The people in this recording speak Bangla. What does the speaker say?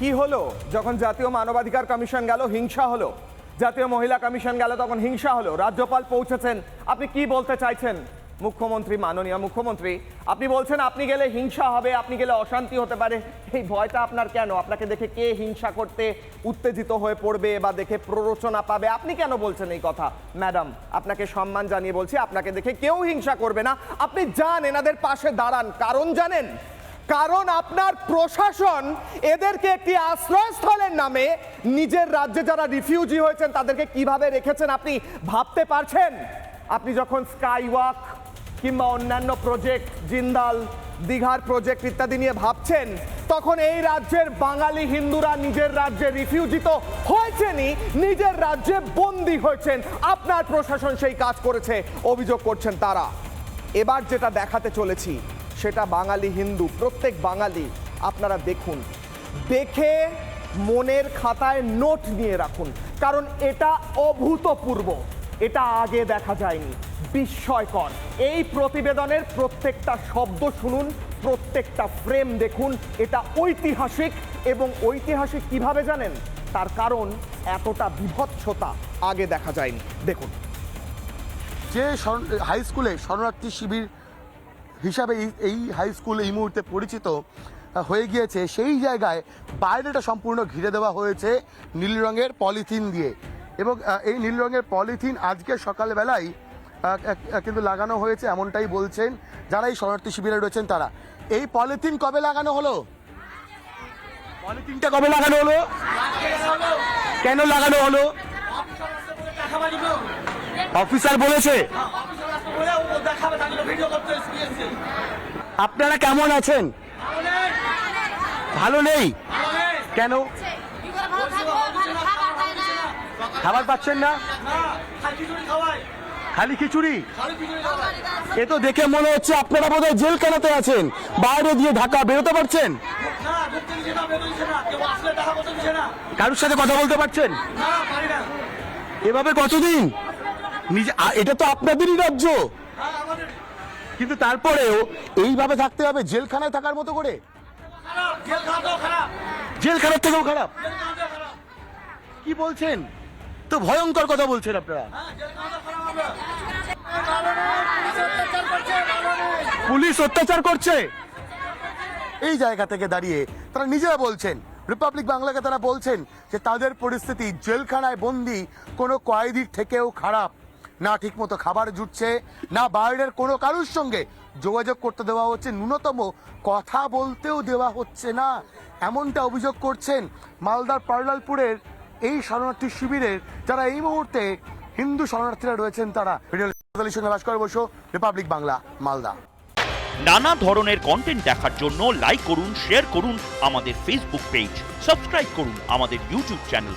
কি হলো? যখন জাতীয় মানবাধিকার কমিশন গেল, হিংসা হলো। জাতীয় মহিলা কমিশন গেল, তখন হিংসা হলো। রাজ্যপাল পৌঁছেছেন। আপনি কি বলতে চাইছেন? মুখ্যমন্ত্রী, মাননীয় মুখ্যমন্ত্রী, আপনি বলছেন আপনি গেলে হিংসা হবে, আপনি গেলে অশান্তি হতে পারে। এই ভয়টা আপনার কেন? আপনাকে দেখে কে হিংসা করতে উত্তেজিত হয়ে পড়বে বা দেখে প্ররোচনা পাবে? আপনি কেন বলছেন এই কথা? ম্যাডাম, আপনাকে সম্মান জানিয়ে বলছি, আপনাকে দেখে কেউ হিংসা করবে না। আপনি যান, এনাদের পাশে দাঁড়ান। কারণ জানেন কারণ আপনার প্রশাসন এদেরকে একটি আশ্রয়স্থলের নামে নিজের রাজ্যে যারা রিফিউজি হয়েছেন তাদেরকে কীভাবে রেখেছেন আপনি ভাবতে পারছেন? আপনি যখন স্কাই ওয়াক কিংবা অন্যান্য প্রজেক্ট, জিন্দাল, দীঘার প্রজেক্ট ইত্যাদি নিয়ে ভাবছেন, তখন এই রাজ্যের বাঙালি হিন্দুরা নিজের রাজ্যে রিফিউজি তো হয়েছেনই, নিজের রাজ্যে বন্দী হয়েছেন। আপনার প্রশাসন সেই কাজ করেছে, অভিযোগ করছেন তারা। এবার যেটা দেখাতে চলেছি সেটা বাঙালি হিন্দু, প্রত্যেক বাঙালি আপনারা দেখুন। দেখে মনের খাতায় নোট নিয়ে রাখুন, কারণ এটা অভূতপূর্ব। এটা আগে দেখা যায়নি। বিস্ময়কর। এই প্রতিবেদনের প্রত্যেকটা শব্দ শুনুন, প্রত্যেকটা ফ্রেম দেখুন, এটা ঐতিহাসিক এবং ঐতিহাসিক কীভাবে জানেন? তার কারণ এতটা বিভৎসতা আগে দেখা যায়নি। দেখুন। যে হাই স্কুলে শরণার্থী শিবির হিসাবে এই- হাই স্কুল এই মুহূর্তে পরিচিত হয়ে গিয়েছে। সেই জায়গায় বাইরেটা সম্পূর্ণ ঘিরে দেওয়া হয়েছে নীল রঙের পলিথিন দিয়ে। এবং এই নীল রঙের পলিথিন আজকে সকালবেলায় কিন্তু লাগানো হয়েছে এমনটাই বলছেন যারা এই শরণার্থী শিবিরে রয়েছেন তারা। এই পলিথিন কবে লাগানো হলো? পলিথিনটা কবে লাগানো হলো? কেন লাগানো হলো? অফিসার বলেছে? আপনারা কেমন আছেন? ভালো নেই। কেন? খাবার পাচ্ছেন না? খালি খিচুড়ি এ তো দেখে মনে হচ্ছে আপনারা বোধহয় জেল জেলখানাতে আছেন। বাইরে দিয়ে ঢাকা বেরোতে পারছেন? কারোর সাথে কথা বলতে পারছেন? এভাবে কতদিন? নিজে এটা তো আপনাদেরই রাজ্য। কিন্তু তারপরেও এইভাবে থাকতে হবে, জেলখানায় থাকার মতো করে। জেলখানার থেকেও খারাপ। কি বলছেন? তো ভয়ঙ্কর কথা বলছেন আপনারা। পুলিশ অত্যাচার করছে। এই জায়গা থেকে দাঁড়িয়ে তারা নিজেরা বলছেন রিপাবলিক বাংলাকে তারা বলছেন যে তাদের পরিস্থিতি জেলখানায় বন্দি, কোনো কয়েদির থেকেও খারাপ। না ঠিকমতো খাবার জুটছে, না বাইরের কোনো কারুর সঙ্গে যোগাযোগ করতে দেওয়া হচ্ছে, ন্যূনতম কথা বলতেও দেওয়া হচ্ছে না। এমনটা অভিযোগ করছেন মালদার পার্লালপুরের এই শরণার্থী শিবিরের যারা এই মুহূর্তে হিন্দু শরণার্থীরা রয়েছেন তারা। ভিডিও সঙ্গে ভাস্কর বসু, রিপাবলিক বাংলা, মালদা। নানা ধরনের কন্টেন্ট দেখার জন্য লাইক করুন শেয়ার করুন আমাদের ফেসবুক পেজ সাবস্ক্রাইব করুন আমাদের ইউটিউব চ্যানেল